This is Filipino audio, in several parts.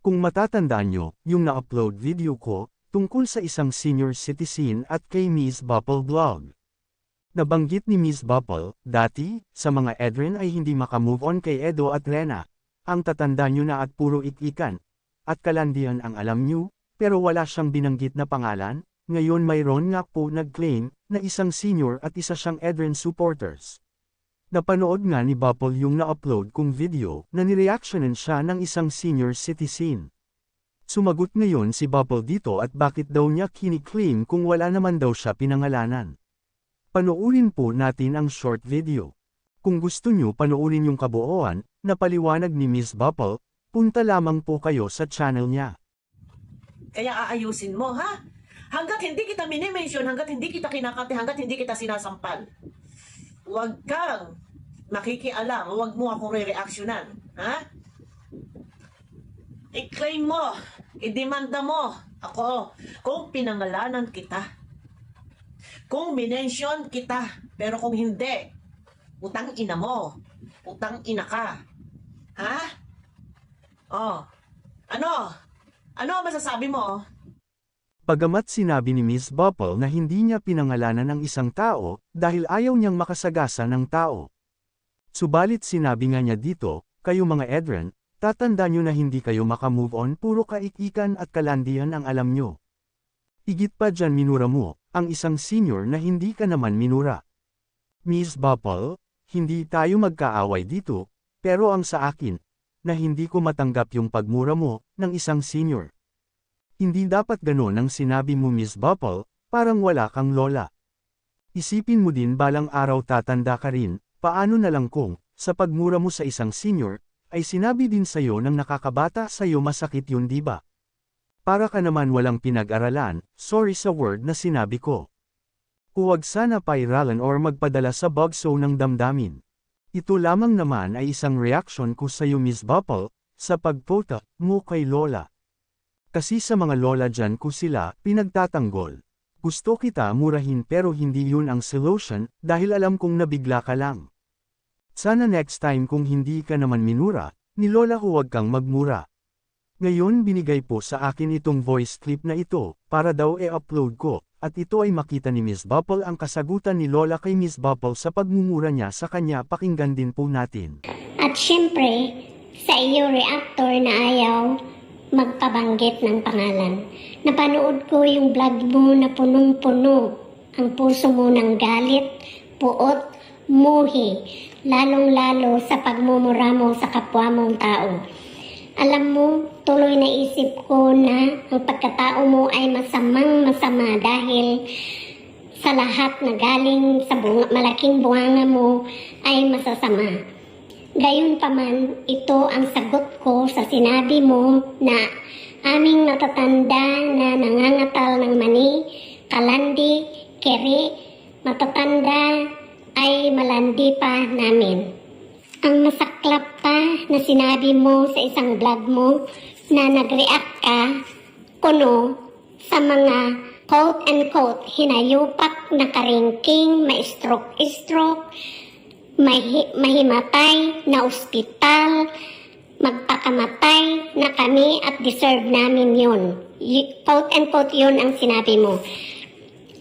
Kung matatandaan nyo, yung na-upload video ko, tungkol sa isang senior citizen at kay Miss Bapple Blog. Nabanggit ni Miss Bapple, dati, sa mga Edrin ay hindi makamove on kay Edo at Rena. Ang tatanda nyo na at puro ikikan. At kalandian ang alam nyo, pero wala siyang binanggit na pangalan, ngayon mayroon nga po nag-claim, na isang senior at isa siyang Edrin supporters. Napanood nga ni Bapple yung na-upload kong video na nireactionan siya ng isang senior citizen. Sumagot ngayon si Bapple dito at bakit daw niya kiniklaim kung wala naman daw siya pinangalanan. Panoorin po natin ang short video. Kung gusto nyo panoorin yung kabuuan, na paliwanag ni Miss Bapple, punta lamang po kayo sa channel niya. Kaya aayusin mo, ha? Hanggat hindi kita minimension, hanggat hindi kita kinakati, hanggat hindi kita sinasampal. Huwag kang makikialam, huwag mo akong re-reactionan, ha? I-claim mo, i-demanda mo ako kung pinangalanan kita. Kung minention kita, pero kung hindi, utang ina mo, utang ina ka. Ha? Oh, ano? Ano masasabi mo? Pagamat sinabi ni Miss Bapple na hindi niya pinangalanan ng isang tao, dahil ayaw niyang makasagasa ng tao. Subalit sinabi nga niya dito, kayo mga Edren, tatanda niyo na hindi kayo makamove on puro kaikikan at kalandian ang alam niyo. Igit pa dyan minura mo, ang isang senior na hindi ka naman minura. Miss Bapple, hindi tayo magkaaway dito, pero ang sa akin, na hindi ko matanggap yung pagmura mo, ng isang senior. Hindi dapat ganon ang sinabi mo Miss Bapple, parang wala kang lola. Isipin mo din balang araw tatanda ka rin, paano na lang kung, sa pagmura mo sa isang senior, ay sinabi din sa'yo ng nakakabata sa'yo masakit yun di ba? Para ka naman walang pinag-aralan, sorry sa word na sinabi ko. Huwag sana pairalan or magpadala sa bugso ng damdamin. Ito lamang naman ay isang reaction ko sa'yo Miss Bapple, sa pagpota mo kay Lola. Kasi sa mga lola dyan ko sila, pinagtatanggol. Gusto kita murahin pero hindi yun ang solution, dahil alam kong nabigla ka lang. Sana next time kung hindi ka naman minura, ni Lola huwag kang magmura. Ngayon binigay po sa akin itong voice clip na ito, para daw e-upload ko, at ito ay makita ni Miss Bapple ang kasagutan ni Lola kay Miss Bapple sa pagmumura niya sa kanya pakinggan din po natin. At syempre, sa iyo reactor na ayaw magpabanggit ng pangalan. Napanood ko yung vlog mo na punong-puno ang puso mo ng galit, puot, muhi, lalong-lalo sa pagmumura mo sa kapwa mong tao. Alam mo, tuloy na isip ko na ang pagkatao mo ay masamang masama dahil sa lahat na galing sa bunga, malaking bunganga mo ay masasama. Gayon pa man, ito ang sagot ko sa sinabi mo na aming natatanda na nangangatal ng mani, kalandi, keri, matatanda ay malandi pa namin. Ang masaklap pa na sinabi mo sa isang vlog mo na nag-react ka kuno sa mga quote and quote hinayupak na karingking, ma-stroke-stroke, mahi- mahimatay na ospital, magpakamatay na kami at deserve namin yun. Y- quote and quote yun ang sinabi mo.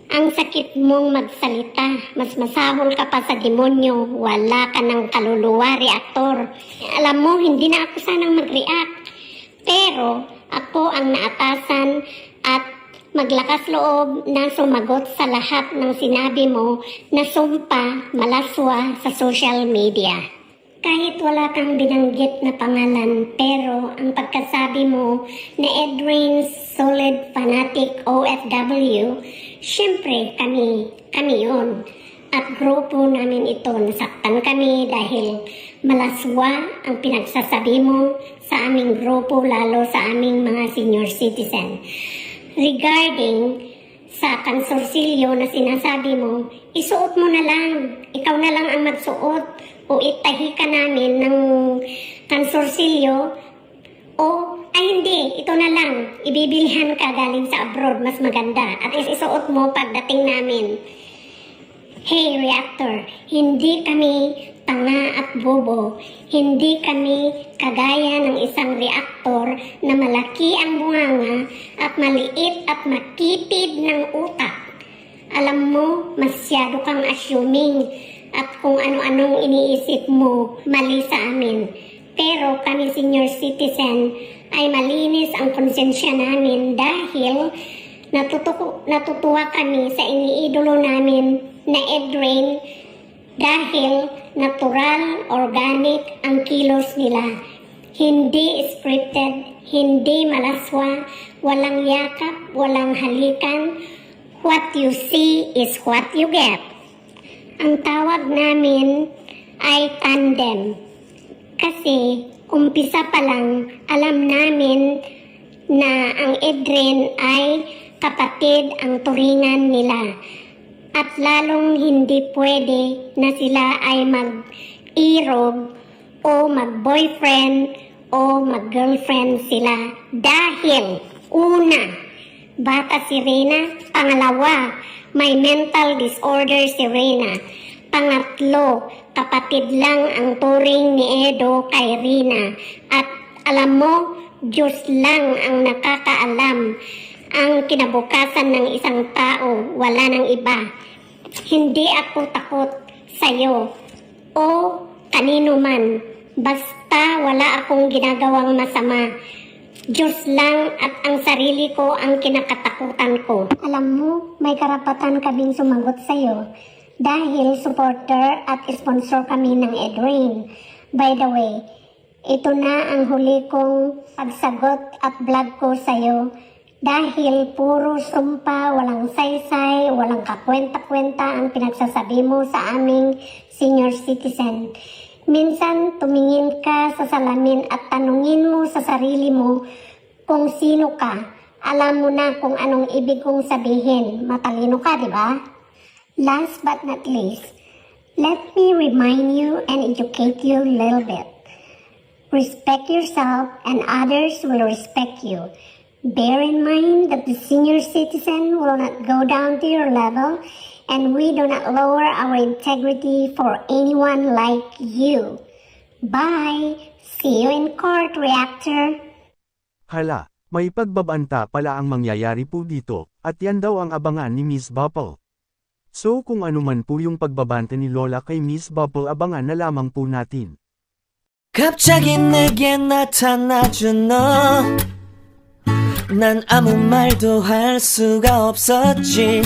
Ang sakit mong magsalita, mas masahol ka pa sa demonyo, wala ka ng kaluluwa, reaktor. Alam mo, hindi na ako sanang mag-react. Pero ako ang naatasan at maglakas loob na sumagot sa lahat ng sinabi mo na sumpa malaswa sa social media. Kahit wala kang binanggit na pangalan, pero ang pagkasabi mo na Edwin Solid Fanatic OFW, syempre kami, kami yon. At grupo namin ito, nasaktan kami dahil malaswa ang pinagsasabi mo sa aming grupo, lalo sa aming mga senior citizen. Regarding sa kansorsilyo na sinasabi mo, isuot mo na lang. Ikaw na lang ang magsuot o itahi ka namin ng kansorsilyo o ay hindi, ito na lang. Ibibilhan ka galing sa abroad, mas maganda. At isuot mo pagdating namin. Hey reactor, hindi kami tanga at bobo. Hindi kami kagaya ng isang reaktor na malaki ang bunganga at maliit at makitid ng utak. Alam mo, masyado kang assuming at kung ano-anong iniisip mo, mali sa amin. Pero kami senior citizen ay malinis ang konsensya namin dahil natutuko, natutuwa kami sa iniidolo namin na Edrain dahil natural, organic ang kilos nila. Hindi scripted, hindi malaswa, walang yakap, walang halikan. What you see is what you get. Ang tawag namin ay tandem. Kasi umpisa pa lang alam namin na ang Edren ay kapatid ang turingan nila. At lalong hindi pwede na sila ay mag-irog o mag-boyfriend o mag-girlfriend sila. Dahil una, bata si Reyna, pangalawa, may mental disorder si Reyna, pangatlo, kapatid lang ang turing ni Edo kay Rina at alam mo, Diyos lang ang nakakaalam ang kinabukasan ng isang tao, wala ng iba. Hindi ako takot sa'yo o kanino man, basta wala akong ginagawang masama. Diyos lang at ang sarili ko ang kinakatakutan ko. Alam mo, may karapatan kaming sumagot sa'yo dahil supporter at sponsor kami ng Edwin. By the way, ito na ang huli kong pagsagot at vlog ko sa'yo dahil puro sumpa, walang saysay, walang kakwenta-kwenta ang pinagsasabi mo sa aming senior citizen. Minsan tumingin ka sa salamin at tanungin mo sa sarili mo kung sino ka. Alam mo na kung anong ibig kong sabihin. Matalino ka, di ba? Last but not least, let me remind you and educate you a little bit. Respect yourself and others will respect you. Bear in mind that the senior citizen will not go down to your level and we do not lower our integrity for anyone like you. Bye! See you in court, reactor! Hala, may pagbabanta pala ang mangyayari po dito, at yan daw ang abangan ni Miss Bopple. So kung ano man po yung pagbabanta ni Lola kay Miss Bopple abangan na lamang po natin. 갑자기 내게 나타나준 너. 난 아무 말도 할 수가 없었지.